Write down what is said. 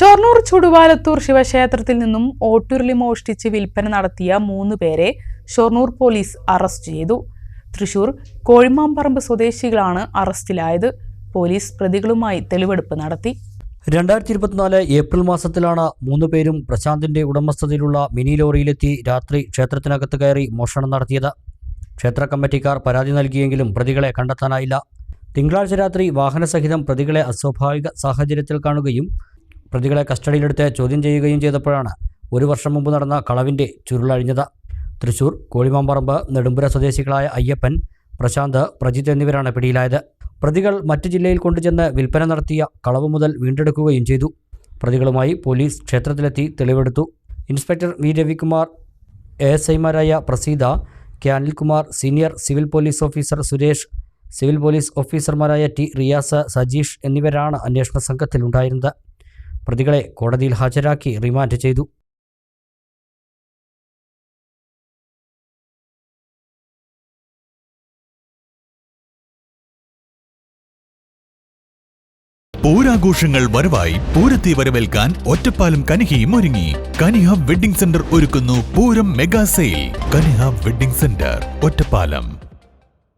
ഷൊർണൂർ ചുടുവാലത്തൂർ ശിവക്ഷേത്രത്തിൽ നിന്നും ഓട്ടുരുളി മോഷ്ടിച്ച് വിൽപ്പന നടത്തിയ മൂന്ന് പേരെ ഷൊർണൂർ പോലീസ് അറസ്റ്റ് ചെയ്തു. തൃശൂർ കോഴിമാമ്പറമ്പ് സ്വദേശികളാണ് അറസ്റ്റിലായത്. പോലീസ് പ്രതികളുമായി തെളിവെടുപ്പ് നടത്തി. രണ്ടായിരത്തി ഇരുപത്തിനാല് ഏപ്രിൽ മാസത്തിലാണ് മൂന്ന് പേരും പ്രശാന്തിന്റെ ഉടമസ്ഥതയിലുള്ള മിനി ലോറിയിലെത്തി രാത്രി ക്ഷേത്രത്തിനകത്ത് കയറി മോഷണം നടത്തിയത്. ക്ഷേത്ര കമ്മിറ്റിക്കാർ പരാതി നൽകിയെങ്കിലും പ്രതികളെ കണ്ടെത്താനായില്ല. തിങ്കളാഴ്ച രാത്രി വാഹനസഹിതം പ്രതികളെ അസ്വാഭാവിക സാഹചര്യത്തിൽ കാണുകയും പ്രതികളെ കസ്റ്റഡിയിലെടുത്ത് ചോദ്യം ചെയ്യുകയും ചെയ്തപ്പോഴാണ് ഒരു വർഷം മുമ്പ് നടന്ന കളവിന്റെ ചുരുളഴിഞ്ഞത്. തൃശൂർ കോഴിമാമ്പറമ്പ് നെടുമ്പുര സ്വദേശികളായ അയ്യപ്പൻ പ്രശാന്ത് പ്രജിത്ത് എന്നിവരാണ് പിടിയിലായത്. പ്രതികൾ മറ്റു ജില്ലയിൽ കൊണ്ടുചെന്ന് വിൽപ്പന നടത്തിയ കളവ് മുതൽ വീണ്ടെടുക്കുകയും ചെയ്തു. പ്രതികളുമായി പോലീസ് ക്ഷേത്രത്തിലെത്തി തെളിവെടുത്തു. Inspector V. രവികുമാർ എസ്. ഐമാരായ Praseetha K. Anilkumar senior civil police officer Suresh civil police ഓഫീസർമാരായ ടി. റിയാസ് സജീഷ് എന്നിവരാണ് അന്വേഷണ സംഘത്തിലുണ്ടായിരുന്നത്. പ്രതികളെ കോടതിയിൽ ഹാജരാക്കി റിമാൻഡ് ചെയ്തു. പൂരാഘോഷങ്ങൾ വരവായി പൂരത്തെ വരവേൽക്കാൻ ഒറ്റപ്പാലം കനിഹയും ഒരുങ്ങി. കനിഹ വെഡിംഗ് സെന്റർ ഒരുക്കുന്നു Pooram mega sale. Kaniha wedding centre Ottapalam.